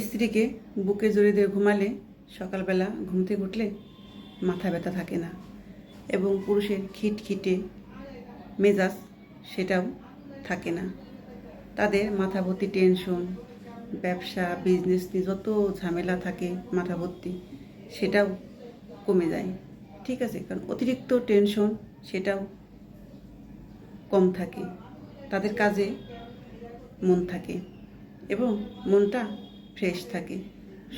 স্ত্রীকে বুকে জড়িয়ে দিয়ে ঘুমালে সকালবেলা ঘুম থেকে উঠলে মাথা ব্যথা থাকে না এবং পুরুষের খিটখিটে মেজাজ সেটাও থাকে না। তাদের মাথা ভর্তি টেনশন, ব্যবসা বিজনেস নিয়ে যত ঝামেলা থাকে মাথা ভর্তি সেটাও কমে যায়। ঠিক আছে? কারণ অতিরিক্ত টেনশন সেটাও কম থাকে। তাদের কাজে মন থাকে এবং মনটা ফ্রেশ থাকে।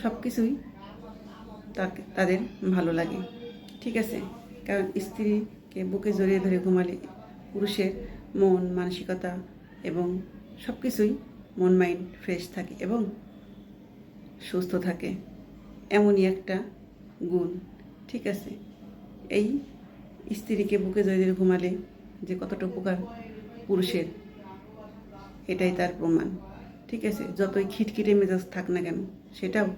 সব কিছুই তাকে, তাদের ভালো লাগে। ঠিক আছে? কারণ স্ত্রীকে বুকে জড়িয়ে ধরে ঘুমালে পুরুষের মন, মানসিকতা এবং সব কিছুই মন, মাইন্ড ফ্রেশ থাকে এবং সুস্থ থাকে। এমনই একটা গুণ। ঠিক আছে? এই স্ত্রীকে বুকে জড়িয়ে ধরে ঘুমালে যে কতটা উপকার পুরুষের, এটাই তার প্রমাণ। ঠিক আছে, যতই খিটখিটে মেজাজ থাক না কেন, সেটাও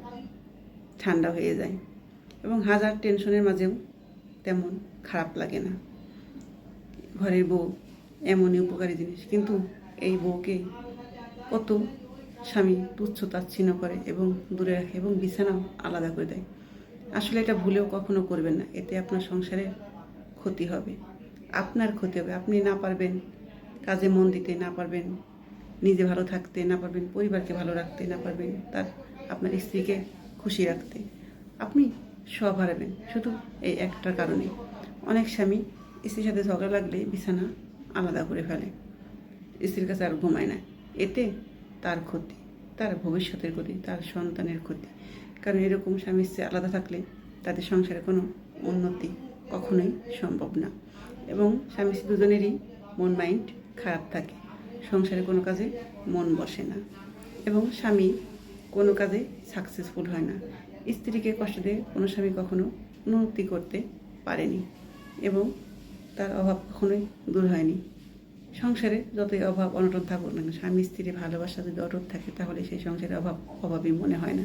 ঠান্ডা হয়ে যায়। এবং হাজার টেনশনের মাঝেও তেমন খারাপ লাগে না। ঘরের বউ এমনই উপকারী জিনিস, কিন্তু এই বউকে কত স্বামী তুচ্ছ তাচ্ছিন্ন করে এবং দূরে রাখে এবং বিছানাও আলাদা করে দেয়। আসলে এটা ভুলেও কখনো করবেন না, এতে আপনার সংসারের ক্ষতি হবে। আপনার ক্ষতি হবে, আপনি না পারবেন কাজে মন দিতে, না পারবেন নিজে ভালো থাকতে না পারবেন, পরিবারকে ভালো রাখতে না পারবেন, তার আপনার স্ত্রীকে খুশি রাখতে। আপনি সব হারাবেন, শুধু এই একটা কারণে। অনেক স্বামী স্ত্রীর সাথে ঝগড়া লাগলে বিছানা আলাদা করে ফেলে। স্ত্রীর কাছে আর ঘুমায় না। এতে তার ক্ষতি, তার ভবিষ্যতের ক্ষতি, তার সন্তানের ক্ষতি। কারণ এরকম স্বামী স্ত্রী আলাদা থাকলে তাদের সংসারে কোনো উন্নতি কখনোই সম্ভব না। এবং স্বামী স্ত্রী দুজনেরই মন মাইন্ড খারাপ থাকে। সংসারে কোনো কাজে মন বসে না এবং স্বামী কোনো কাজে সাকসেসফুল হয় না। স্ত্রীকে কষ্ট দিয়ে কোনো স্বামী কখনো উন্নতি করতে পারেনি এবং তার অভাব কখনোই দূর হয়নি। সংসারে যতই অভাব অনটন থাকুক না স্বামী স্ত্রীর ভালোবাসা যদি অটুট থাকে, তাহলে সেই সংসারে অভাব অভাবই মনে হয় না।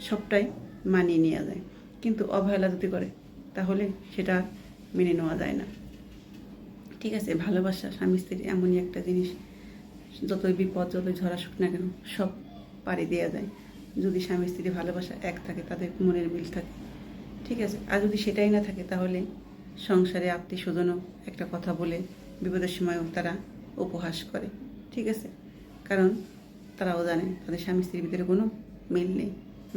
সবটাই মানিয়ে নেওয়া যায়। কিন্তু অবহেলা যদি করে, তাহলে সেটা মেনে নেওয়া যায় না। ঠিক আছে, ভালোবাসা স্বামী স্ত্রীর এমনই একটা জিনিস যতই বিপদ, যতই ঝরা শুক না কেন, সব পাড়ি দেওয়া যায় যদি স্বামী স্ত্রী ভালোবাসা এক থাকে, তাদের মনের মিল থাকে। ঠিক আছে? আর যদি সেটাই না থাকে, তাহলে সংসারে আত্মীয় স্বজনও একটা কথা বলে বিপদের সময়ও তারা উপহাস করে। ঠিক আছে? কারণ তারাও জানে, তাদের স্বামী স্ত্রীর ভিতরে কোনো মিল নেই,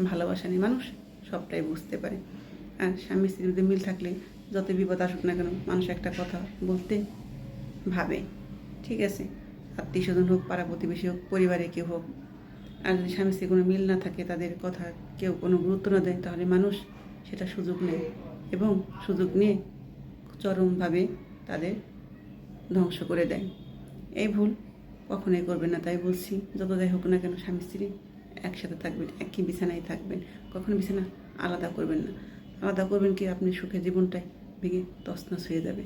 ভালোবাসা নেই। মানুষ সবটাই বুঝতে পারে। আর স্বামী স্ত্রীর ভিতরে মিল থাকলে যত বিপদ আসুক না কেন, মানুষ একটা কথা বলতে ভাবে। ঠিক আছে? আত্মীয় স্বজন হোক, পাড়া প্রতিবেশী হোক পরিবারে কেউ হোক, আর যদি স্বামী স্ত্রী কোনো মিল না থাকে, তাদের কথা কেউ কোনো গুরুত্ব না দেয়, তাহলে মানুষ সেটা সুযোগ নেয় এবং সুযোগ নিয়ে চরমভাবে তাদের ধ্বংস করে দেয়। এই ভুল কখনোই করবেন না, তাই বলছি, যত যাই হোক না কেন স্বামী স্ত্রী একসাথে থাকবেন, একই বিছানায় থাকবেন, কখনো বিছানা আলাদা করবেন না। আলাদা করবেন কি? আপনি সুখে জীবনটাই ভেঙে তছনছ হয়ে যাবে।